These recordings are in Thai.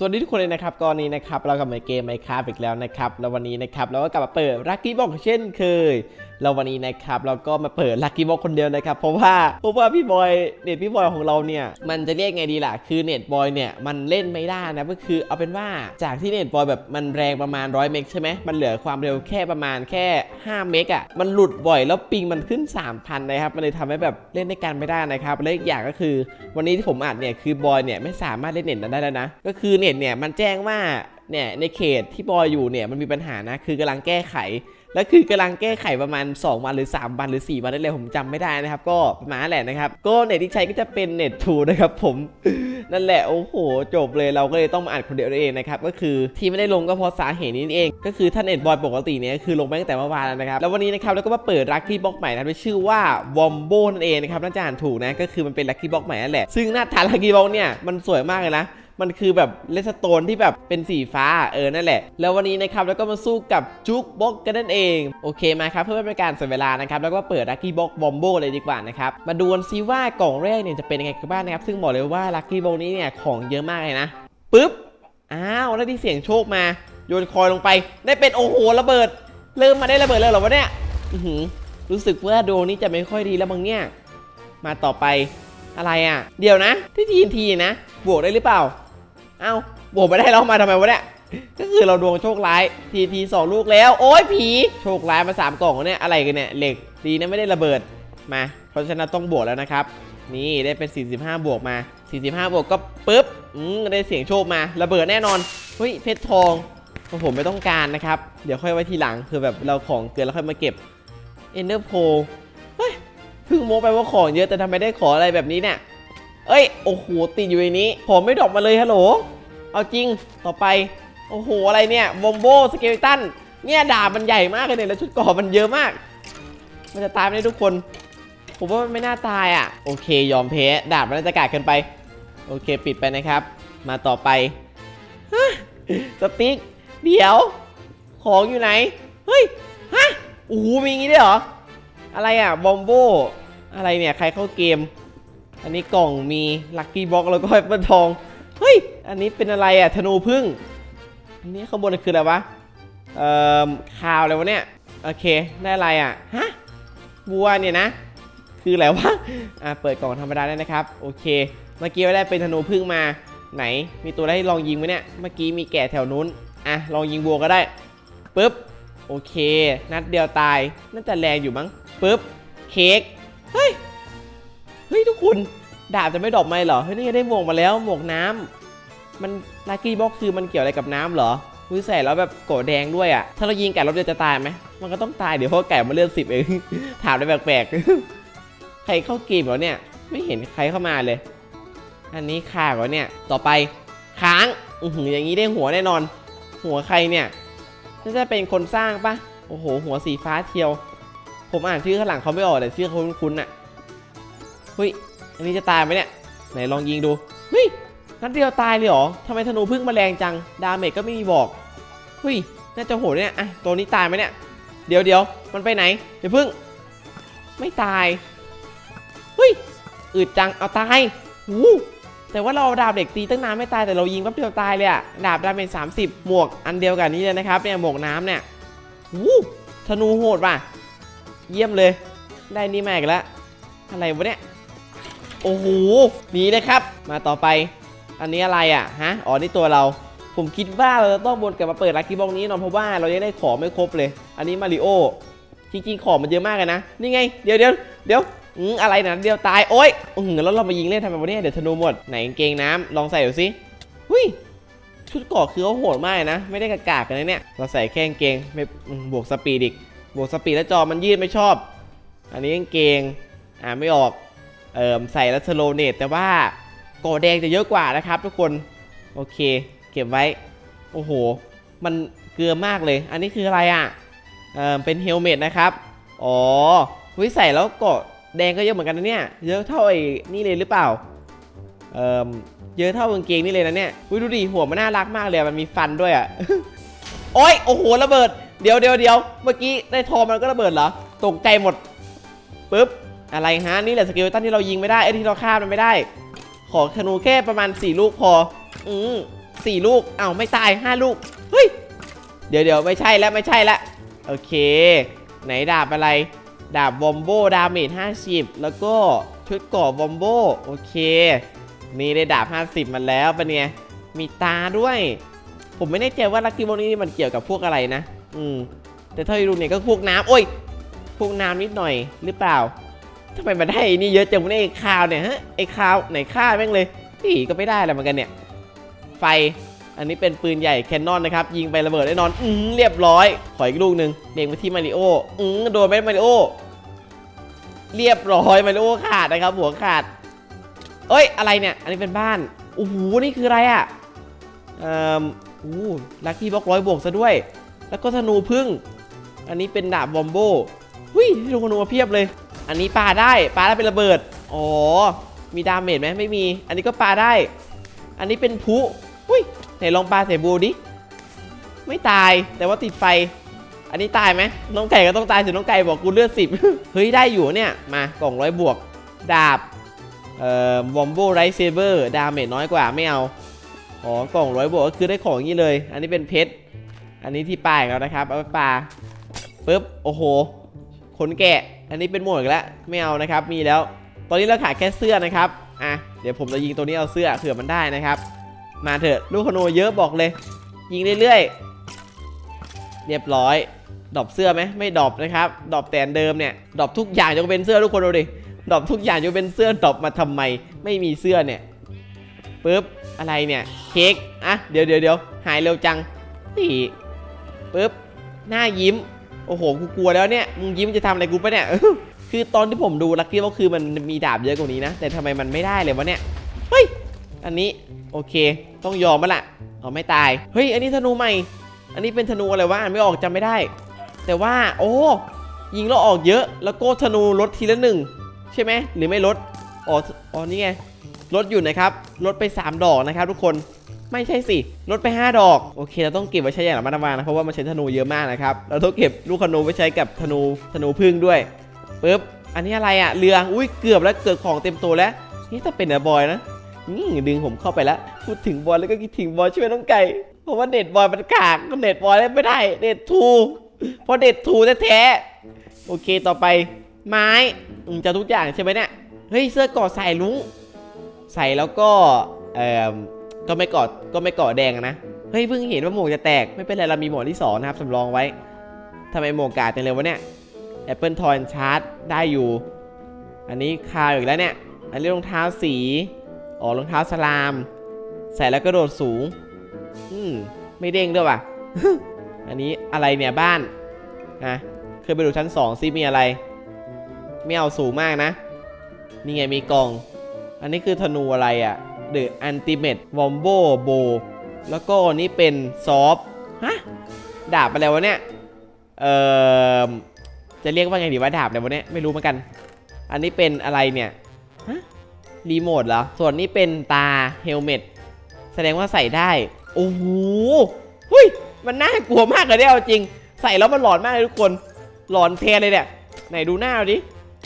สวัสดีทุกคนเลยนะครับก่อนนี้นะครับเรากลับมาเกมไมค้าอีกแล้วนะครับ แล้ววันนี้นะครับเราก็กลับมาเปิดรักกี้บอกเช่นเคย แล้ววันนี้นะครับเราก็มาเปิดลัคกี้บ็อกคนเดียวนะครับเพราะว่าเพราะว่าพี่บอยเน็ตพี่บอยของเราเนี่ยมันจะเรียกไงดีล่ะคือเน็ตบอยเนี่ยมันเล่นไม่ได้นะก็คือเอาเป็นว่าจากที่เน็ตบอยแบบมันแรงประมาณ100เมกใช่ไหมมันเหลือความเร็วแค่ประมาณแค่ 5 เมกอะมันหลุดบ่อยแล้วปิงมันขึ้น 3,000นะครับมันเลยทำให้แบบเล่นด้วยกันไม่ได้นะครับและอีกอย่างก็คือ วันนี้ที่ผมอัดเนี่ยคือบอยเนี่ยไม่สามารถเล่นเน็ตนั้นได้แล้วนะก็คือเน็ตเนี่ยมันแจ้งว่าเนี่ยในเขตที่บอยอยู่เนี่ยมันมีปัญหานะ คือกำลังแก้ไข แล้วคือกำลังแก้ไขประมาณ 2 วันหรือ 3 วันหรือ 4 วันนั่นเลยผมจำไม่ได้นะครับ ก็ประมาณแหละนะครับก็เน็ตที่ใช้ก็จะเป็นเน็ตทูนะครับผมนั่นแหละโอ้โหจบเลยเราก็เลยต้องมาอัดคนเดียวเองนะครับก็คือที่ไม่ได้ลงก็เพราะสาเหตุนี้เอง ก็คือท่านเน็ตบอยปกติเนี่ยคือลงไปตั้งแต่เมื่อวานแล้วนะครับแล้ววันนี้นะครับเราก็มาเปิดลัคกี้บล็อกใหม่นะที่ชื่อว่าวอมโบนั่นเองนะครับน่าจะอ่านถูกนะก็คือมันเป็นลัคกี้บล็อกใหม่นั่นแหละซึ่งหน้าตาลัคกี้บล็อกเนี่ยมันสวยมากเลยนะ มันคือแบบเลสโตนที่แบบเป็นสีฟ้าเออนั่นแหละ แล้ววันนี้นะครับแล้วก็มาสู้กับจุกบ็อกกันนั่นเอง โอเคมาครับเพื่อไม่เป็นการเสียเวลานะครับแล้วก็เปิดลัคกี้บ็อกบอมโบเลยดีกว่านะครับมาดูกันซิว่ากล่องแรกเนี่ยจะเป็นยังไงกันบ้างนะครับซึ่งบอกเลยว่าลัคกี้บ็อกนี้เนี่ยของเยอะมากเลยนะปึ๊บอ้าวแล้วที่เสียงโชคมาโยนคอยลงไป ได้เป็นโอ้โหระเบิด เริ่มมาได้ระเบิดเลยเหรอวะเนี่ยอื้อหือรู้สึกว่าดวงนี้จะไม่ค่อยดีแล้วบางเนี่ยมาต่อไปอะไรอะ เดี๋ยวนะ ที่ทีนทีนะ บวกได้หรือเปล่า เอ้าบวกไม่ได้แล้วมาทำไมวะเนี่ยก็คือเราดวงโชคร้ายทีทีสองลูกแล้ว โอ้ยผีโชคร้ายมาสามกล่องเนี่ยอะไรกันเนี่ยเหล็กดีนะไม่ได้ระเบิดมา เพราะฉะนั้นต้องบวกแล้วนะครับ นี่ได้เป็น 45 บวกมา 45 บวกก็ปุ๊บอืมได้เสียงโชคมาระเบิดแน่นอนเฮ้ยเพชรทองโอ้ผมไม่ต้องการนะครับ เดี๋ยวค่อยไว้ทีหลังคือแบบเราของเกินแล้วค่อยมาเก็บเอนเดอร์โพเฮ้ยเพิ่งโม้ไปว่าของเยอะแต่ทำไมได้ขออะไรแบบนี้เนี่ย เอ้ย โอ้โห ติดอยู่ในนี้ผมไม่ดรอกมาเลยฮัลโหล เอาจริง ต่อไป โอ้โห อะไรเนี่ยบอมโบสเกลตัน เนี่ยดาบมันใหญ่มากเลยเนี่ยแล้วชุดเก่อมันเยอะมาก มันจะตายไมเนี่ยทุกคน ผมว่ามันไม่น่าตายอะ โอเค ยอมแพ้ ดาบมันน่าจะกาดเกินไป โอเค ปิดไปนะครับ มาต่อไป สติ๊ก เดี๋ยว ของอยู่ไหน เฮ้ย ฮะ โอ้โห มีอย่างงี้ด้วยเหรอ อะไรอะ บอมโบ อะไรเนี่ย ใครเข้าเกม อันนี้กล่องมีลัคกี้บ็อกแล้วก็แอปเปิลทอง เฮ้ย อันนี้เป็นอะไรอะธนูพึ่ง อันนี้ข้างบนคืออะไรวะ เอ่อข่าวอะไรวะเนี่ย โอเค ได้อะไรอะฮะ บัวเนี่ยนะ คืออะไรวะ อะเปิดกล่องธรรมดาได้นะครับ โอเค เมื่อกี้ได้เป็นธนูพึ่งมา ไหน มีตัวอะได้ลองยิงไหมเนี่ย เมื่อกี้มีแก่แถวนู้น อะ ลองยิงบัวก็ได้ปึ๊บ โอเค นัดเดียวตาย น่าจะแรงอยู่มั้งปึ๊บ เค้ก เฮ้ย เฮ้ยทุกคนดาบจะไม่ดอกไหมเหรอเฮ้ยนี่ไงได้หมวกมาแล้วหมวกน้ำมันลัคกี้บ็อกคือมันเกี่ยวอะไรกับน้ำเหรอวิใส่แล้วแบบโกรธแดงด้วยอะ ถ้าเรายิงไก่รอบเดียวจะตายไหมมันก็ต้องตายเดี๋ยวเพราะไก่มันเลือดสิบเองถามได้แปลกๆใครเข้าเกมเหรอเนี่ย ไม่เห็นใครเข้ามาเลย อันนี้ข่าเหรอเนี่ย ต่อไปค้างอือหืออย่างนี้ได้หัวแน่นอน หัวใครเนี่ยน่าจะเป็นคนสร้างปะโอ้โห หัวสีฟ้าเทียว ผมอ่านชื่อข้างหลังเขาไม่ออกแต่ชื่อเขาคุ้นๆน่ะ เฮ้ย อันนี้จะตายไหมเนี่ย ไหนลองยิงดู เฮ้ย นัดเดียวตายเลยเหรอทำไมธนูพึ่งมาแรงจัง ดาเมจก็ไม่มีบอก เฮ้ย น่าจะโหดเนี่ย อะ ตัวนี้ตายไหมเนี่ย เดี๋ยวเดี๋ยวมันไปไหน เดี๋ยวพึ่ง ไม่ตาย เฮ้ย อึดจัง เอาตายหูแต่ว่าเราดาบเด็กตีตั้งนานไม่ตายแต่เรายิงแป๊บเดียวตายเลยอะดาบดาเมจ30หมวกอันเดียวกันนี้เลยนะครับเนี่ยหมวกน้ำเนี่ยหูธนูโหดว่ะ เยี่ยมเลย ได้นี่มาอีกแล้วอะไรวะเนี่ย โอ้โหหนีเลยครับ มาต่อไป อันนี้อะไรอะฮะอ๋อนี่ตัวเรา ผมคิดว่าเราจะต้องวนกลับมาเปิดลัคกี้บ็อกนี้นอนเพราะว่าเรายังได้ของไม่ครบเลย อันนี้มาริโอจริงๆของมันเยอะมากเลยนะนี่ไงเดี๋ยวเดี๋ยวเดี๋ยวอืมอะไรนะเดี๋ยวตายโอ๊ยอืมแล้วเรามายิงเล่นทำไมวะเนี่ยเดี๋ยวธนูหมดไหนกางเกงน้ำลองใส่ดูสิหุยชุดเกาะคือเขาโหดมากเลยนะ ไม่ได้กากๆกันนะเนี่ย เราใส่แค่กางเกงไม่บวกสปีดอีก บวกสปีดแล้วจอมันยืดไม่ชอบ อันนี้กางเกงอ่าไม่ออก เอ่อใส่แล้วสโลเนตแต่ว่าโกอแดงจะเยอะกว่านะครับทุกคน โอเค เก็บไว้ โอ้โห มันเกลือมากเลย อันนี้คืออะไรอะเอ่อเป็นเฮลเมตนะครับ อ๋อวิใส่แล้วเกาะแดงก็เยอะเหมือนกันนะเนี่ย เยอะเท่าไอ้นี่เลยหรือเปล่า เอ่อเยอะเท่ากางเกงนี่เลยนะเนี่ยวิดูดิหัวมันน่ารักมากเลยมันมีฟันด้วยอะ โอ้ยโอ้โหระเบิด เดี๋ยวเดี๋ยวเดี๋ยวเมื่อกี้ได้ทองมันก็ระเบิดเหรอ ตกใจหมด ปึ๊บ อะไรฮะนี่แหละสกิลตันที่เรายิงไม่ได้ไอ้ที่เราฆ่ามันไม่ได้ ขอธนูแค่ประมาณ 4 ลูกพอ อืมสี่ลูกเอ้าไม่ตายห้าลูกเฮ้ยเดี๋ยวเดี๋ยวไม่ใช่แล้วไม่ใช่ละโอเค ไหนดาบอะไร ดาบวอมโบดาเมจ50 แล้วก็ชุดกราะวอมโบโอเค นี่ได้ดาบ 50 มาแล้วเป็นไงมีตาด้วย ผมไม่แน่ใจว่าลักกี้โบนี่มันเกี่ยวกับพวกอะไรนะ อืมแต่เท่าที่ดูเนี่ยก็พวกน้ำโอ้ยพวกน้ำนิดหน่อยหรือเปล่า ทำไมมาได้นี่เยอะจังไม่ได้ไอ้าวเนี่ยฮะไอ้คาวไหนฆ่าแม่งเลยพี่ก็ไม่ได้อะไรเหมือนกันเนี่ย ไฟอันนี้เป็นปืนใหญ่แคนนอนนะครับ ยิงไประเบิดแน่นอนอืเรียบร้อย ขออีกลูกหนึ่งเล็งไปที่มาริโออืโดนไปมาริโอเรียบร้อยมาริโอขาดนะครับ หัวขาด เอ้ยอะไรเนี่ย อันนี้เป็นบ้านโอ้โหนี่คืออะไรอะเอ่อโอ้ลัคกี้บล็อกร้อยบวกซะด้วย แล้วก็ธนูพึ่ง อันนี้เป็นดาบบอมโบหุยธนูมาเพียบเลย อันนี้ปาได้ปาได้เป็นระเบิดอ๋อมีดาเมจไหมไม่มี อันนี้ก็ปาได้ อันนี้เป็นพลุอุ้ยไหนลองปาใส่บูดิไม่ตายแต่ว่าติดไฟ อันนี้ตายไหมน้องไก่ก็ต้องตายสิน้องไก่บอกกูเลือดสิบเฮ้ยได้อยู่เนี่ยมากล่องร้อยบวก ดาบเอ่อวอมโบไรเซเบอร์ดาเมจน้อยกว่าไม่เอาอ๋อกล่องร้อยบวกก็คือได้ของอย่างนี้เลย อันนี้เป็นเพชรอันนี้ที่ปลายของเรานะครับเอาไปปลาปึ๊บโอ้โหขนแกะ อันนี้เป็นหมวกอีกแล้วไม่เอานะครับ มีแล้ว ตอนนี้เราขาดแค่เสื้อนะครับ อะ เดี๋ยวผมจะยิงตัวนี้เอาเสื้อเผื่อมันได้นะครับ มาเถอะลูกขนูเยอะบอกเลย ยิงเรื่อยๆ เรียบร้อยดรอปเสื้อไหมไม่ดรอปนะครับดรอปแต่อันเดิมเนี่ยดรอปทุกอย่างจะเป็นเสื้อทุกคนดูดิดรอปทุกอย่างจะเป็นเสื้อดรอปมาทำไม ไม่มีเสื้อเนี่ยปึ๊บ อะไรเนี่ย เค้ก อะ เดี๋ยวเดี๋ยวเดี๋ยวหายเร็วจังนี่ปึ๊บ หน้ายิ้ม โอ้โห กูกลัวแล้วเนี่ย มึงยิ้มจะทำอะไรกูปะเนี่ย คือตอนที่ผมดูลักกี้ก็คือมันมีดาบเยอะกว่านี้นะ แต่ทำไมมันไม่ได้เลยวะเนี่ย เฮ้ย อันนี้โอเค ต้องยอมมาละเอาไม่ตาย เฮ้ย อันนี้ธนูใหม่ อันนี้เป็นธนูอะไรวะ อ่านไม่ออกจำไม่ได้ แต่ว่า โอ้ ยิงแล้วออกเยอะ แล้วก็ธนูลดทีละหนึ่งใช่ไหม หรือไม่ลด อ๋อ อ๋อ นี่ไง ลดอยู่นะครับ ลดไป 3 ดอกนะครับทุกคน ไม่ใช่สิ ลดไป 5 ดอก โอเค เราต้องเก็บไว้ใช้อย่างระมัดระวังนะ เพราะว่ามันใช้ธนูเยอะมากนะครับ เราต้องเก็บลูกธนูไว้ใช้กับธนูธนูพึ่งด้วยปึ๊บ อันนี้อะไรอะเรือ อุ้ย เกือบแล้ว เกือบของเต็มตัวแล้ว นี่ถ้าเป็นเดอะบอยนะนี่ดึงผมเข้าไปแล้ว พูดถึงบอยแล้วก็คิดถึงบอยช่วยน้องไก่ เพราะว่าเน็ตบอยมันกากก็เน็ตบอยเล่นไม่ได้ เน็ตทูเพราะเน็ตทูแท้ๆโอเคต่อไป ไม้อืมจะทุกอย่างใช่ไหมเนี่ย เฮ้ย เสื้อกอดใส่ลุง ใส่แล้วก็ เอ่อ ก็ไม่กอดก็ไม่กอดแดงนะเฮ้ยเพิ่งเห็นว่าหมวกจะแตกไม่เป็นไรเรามีหมวกที่สองนะครับสำรองไว้ทำไมหมวกกาดจังเลยวะเนี่ย Apple Toy Chart ได้อยู่ อันนี้คาวอีกแล้วเนี่ย อันนี้รองเท้าสีอ๋อรองเท้าสลาม ใส่แล้วก็โดดสูง อืมไม่เด้งด้วยว่ะ อันนี้อะไรเนี่ยบ้านนะเคยไปดูชั้น2ซิมีอะไร ไม่เอาสูงมากนะ นี่ไงมีกล่อง อันนี้คือธนูอะไรอะ่ะ The Ultimate Wombo Bow แล้วก็นี่เป็นซอฟฮะดาบอะไรวะเนี่ย เอ่อ จะเรียกว่าไงดีว่าดาบอะไรวะเนี่ยไม่รู้เหมือนกัน อันนี้เป็นอะไรเนี่ยฮะรีโมทเหรอ ส่วนนี้เป็นตาเฮลเมตแสดงว่าใส่ได้ โอ้โหเฮ้ย มันน่ากลัวมากเลยเนี่ยจริง ใส่แล้วมันหลอนมากเลยทุกคน หลอนแทนเลยเนี่ย ไหนดูหน้าเอาดิ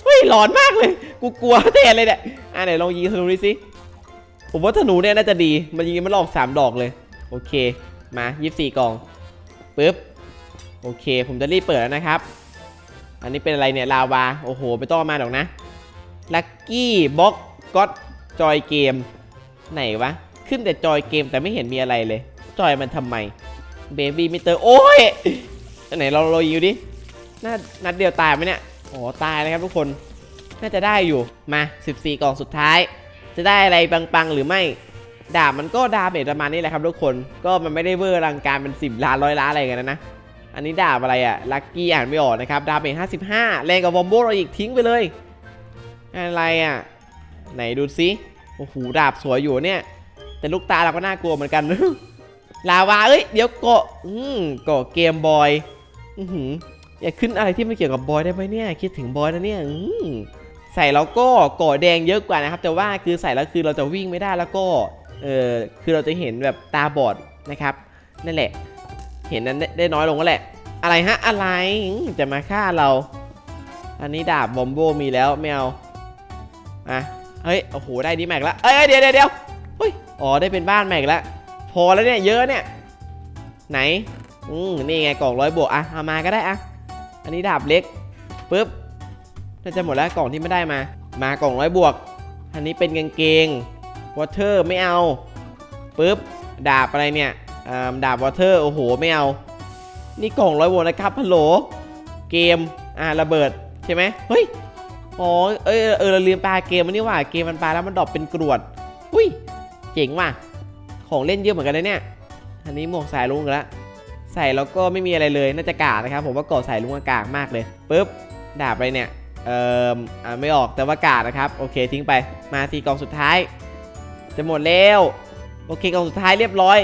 เฮ้ยหลอนมากเลย กูกลัวแทนเลยเนี่ย อะไหนลองยิงธนูดิสิ ผมว่าธนูเนี่ยน่าจะดี มันยิงมันหลอกสามดอกเลย โอเค มา24กล่องปึ๊บ โอเค ผมจะรีบเปิดแล้วนะครับ อันนี้เป็นอะไรเนี่ย ลาวา โอ้โหไม่ต้องมาหรอกนะ ลัคกี้บ็อกก็จอยเกม ไหนวะ ขึ้นแต่จอยเกมแต่ไม่เห็นมีอะไรเลย จอยมันทำไม เบบี้มิเตอร์ โอ้ยอันไหนเราเราอยิงดิน่านัดเดียวตายไหมเนี่ย โอ๋อตายแล้วครับทุกคน น่าจะได้อยู่ มา 14 กล่องสุดท้าย จะได้อะไรปังๆหรือไม่ ดาบมันก็ดาเมจประมาณนี้แหละครับทุกคน ก็มันไม่ได้เวอร์ลังการเป็น 10 ล้านร้อยล้านอะไรกันนะนะ อันนี้ดาบอะไรอะลัคกี้อ่านไม่ออกนะครับ ดาเมจ55 แรงกับวอมโบเราอีกทิ้งไปเลย อะไรอะไหนดูซิโอ้โหดาบสวยอยู่เนี่ย แต่ลูกตาเราก็น่ากลัวเหมือนกัน ลาวาเอ้ยเดี๋ยวเกาะอืมเกาะเกมบอย อือหืออยากขึ้นอะไรที่ไม่เกี่ยวกับบอยได้ไหมเนี่ย คิดถึงบอยนะเนี่ยอืม ใส่แล้วก็กาะแดงเยอะกว่านะครับ แต่ว่าคือใส่แล้วคือเราจะวิ่งไม่ได้แล้วก็เออคือเราจะเห็นแบบตาบอดนะครับนั่นแหละ เห็นนั้นได้น้อยลงก็แหละ อะไรฮะอะไรจะมาฆ่าเรา อันนี้ดาบบอมโบมีแล้วไม่เอาอะเฮ้ยโอ้โหได้ดีแม็กแล้วเอ้ยเดี๋ยวเดี๋ยวเดี๋ยวเฮ้ยอ๋อได้เป็นบ้านแม็กแล้วพอแล้วเนี่ยเยอะเนี่ยไหนอืมนี่ไงกล่องร้อยบวกอะเอามาก็ได้อะอันนี้ดาบเล็กปุ๊บ น่าจะหมดแล้วกล่องที่ไม่ได้มา มากล่องร้อยบวก อันนี้เป็นกางเกงวอเตอร์ไม่เอาปุ๊บดาบอะไรเนี่ยดาบวอเตอร์โอ้โหไม่เอา นี่กล่องร้อยบวกนะครับฮัลโหลเกมอ่าระเบิดใช่ไหมเฮ้ยอ๋อเอยเออเราลืมปลาเกมมันนี่ว่าเกมมันปลาแล้วมันดรอปเป็นกรวดอุ้ยเจ๋งว่ะของเล่นเยอะเหมือนกันนะเนี่ยอันนี้หมวกสายลุงอีกแล้วใส่แล้วก็ไม่มีอะไรเลยน่าจะกากนะครับผมว่าเกาะสายลุงอากากมากเลยปุ๊บดาบอะไรเนี่ย เอ่ออ่าไม่ออกแต่ว่ากากนะครับ โอเคทิ้งไปมาทีกล่องสุดท้าย จะหมดแล้วโอเคกล่องสุดท้ายเรียบร้อย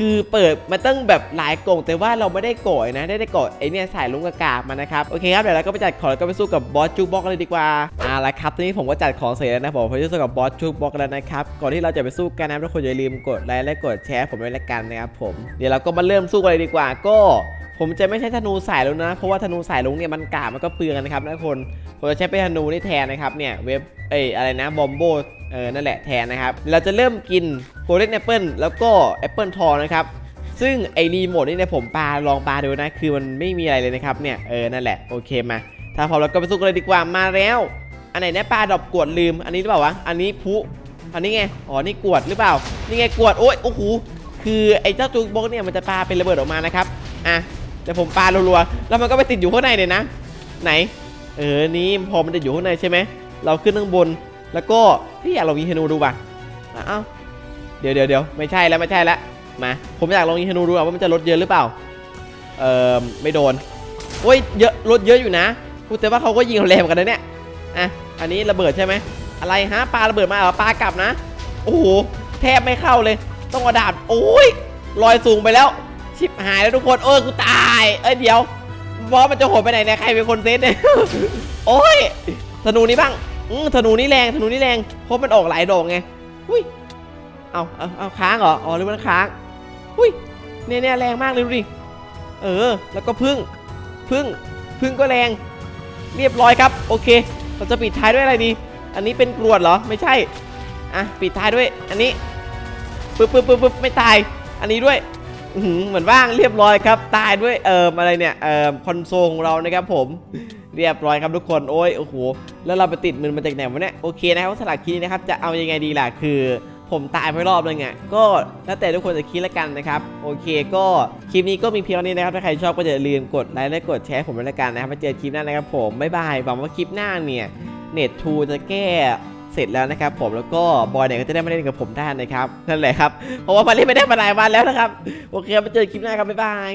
คือเปิดมาตั้งแบบหลายกล่องแต่ว่าเราไม่ได้โกยนะ ได้ได้โกดไอเนี่ยสายลุงกากามานะครับ โอเคครับเดี๋ยวเราก็ไปจัดของแล้วก็ไปสู้กับบอสจูบ็อกเลยดีกว่าอ่าละครับตอนนี้ผมก็จัดของเสร็จแล้วนะผมไปสู้กับบอสจูบ็อกแล้วนะครับก่อนที่เราจะไปสู้กันนะทุกคนอย่าลืมกดไลค์และกดแชร์ผมด้วยละกันนะครับผมเดี๋ยวเราก็มาเริ่มสู้กันเลยดีกว่าก็ ผมจะไม่ใช้ธนูสายลุงนะ เพราะว่าธนูสายลุงเนี่ยมันกามันก็เปลืองนะครับทุกคนผมจะใช้เป็นธนูนี่แทนนะครับเนี่ยเว็บเอ้ยอะไรนะบอมโบเออนั่นแหละแทนนะครับ เราจะเริ่มกินโกลเด้นแอปเปิลแล้วก็แอปเปิลทองนะครับซึ่งไอรีโมทนี่เนี่ยผมปาลองปาดูนะ คือมันไม่มีอะไรเลยนะครับเนี่ยเออนั่นแหละโอเคมา ถ้าพร้อมแล้วก็ไปสู้กันเลยดีกว่ามาแล้ว อันไหนเนี่ยปลาดอกกวดลืมอันนี้หรือเปล่าวะอันนี้พุอันนี้ไงอ๋อนี่กวดหรือเปล่า นี่ไงกวดโอ้ยโอ้โหคือไอเจ้าจูบ็อกเนี่ยมันจะปาเป็นระเบิดออกมานะครับอะ เดี๋ยวผมปารัวๆแล้วมันก็ไปติดอยู่ข้างในเลยนะ ไหน เออ นี่พอมันจะอยู่ข้างในใช่ไหม เราขึ้นข้างบน แล้วก็พี่อยากลองยิงธนูดูป่ะเอ้าเดี๋ยวเดี๋ยวเดี๋ยวไม่ใช่แล้วไม่ใช่แล้ว มา ผมอยากลองยิงธนูดูว่ามันจะลดเยอะหรือเปล่า เออไม่โดน โอ้ย เยอะลดเยอะอยู่นะพูดแต่ว่าเขาก็ยิงเราแรงเหมือนกันนะเนี่ย อะ อันนี้ระเบิดใช่ไหม อะไรฮะปลาระเบิดมาเหรอปลากลับนะ โอ้โห แทบไม่เข้าเลย ต้องกระดาษโอ้ย ลอยสูงไปแล้ว ชิบหายแล้วทุกคนเออกูตาย เอ้ยเดี๋ยวบอสมันจะโหดไปไหนเนี่ยใครเป็นคนเซตเนี่ย โอ้ยธนูนี้บ้างอืมธนูนี้แรงธนูนี้แรงเพราะมันออกหลายดอกไงอุ้ยเอาเอาเอาค้างเหรออ๋อหรือมันค้างอุ้ยเนี่ยเนี่ยแรงมากเลยดูดิเออ แล้วก็พึ่งพึ่งพึ่งก็แรง เรียบร้อยครับ โอเค เราจะปิดท้ายด้วยอะไรดี อันนี้เป็นกรวดเหรอไม่ใช่อะปิดท้ายด้วย อันนี้ปึ๊บปึ๊บปึ๊บปึ๊บไม่ตาย อันนี้ด้วย เหมือนว่างเรียบร้อยครับ ตายด้วยเอ่ออะไรเนี่ยเอ่อคอนโซลของเรานะครับผมเรียบร้อยครับทุกคนโอ้ยโอ้โหแล้วเราไปติดมันมาจากไหนวะเนี่ยโอเคนะครับสลักคลิปนี้นะครับจะเอายังไงดีล่ะคือผมตายไปรอบนึงอะก็แล้วแต่ทุกคนจะคิดละกันนะครับ โอเคก็คลิปนี้ก็มีเพียงนี้นะครับ ถ้าใครชอบก็อย่าลืมกดไลค์และกดแชร์ผมด้วยละกันนะครับมาเจอคลิปหน้านะครับผมบ๊ายบายหวังว่าคลิปหน้าเนี่ยเน็ตทูจะแก้ เสร็จแล้วนะครับผมแล้วก็บอยเนี่ยก็จะได้มาเล่นกับผมได้นะครับนั่นแหละครับเพราะว่ามาเล่นไม่ได้มาหลายวันแล้วนะครับโอเคมาเจอคลิปหน้าครับบ๊ายบาย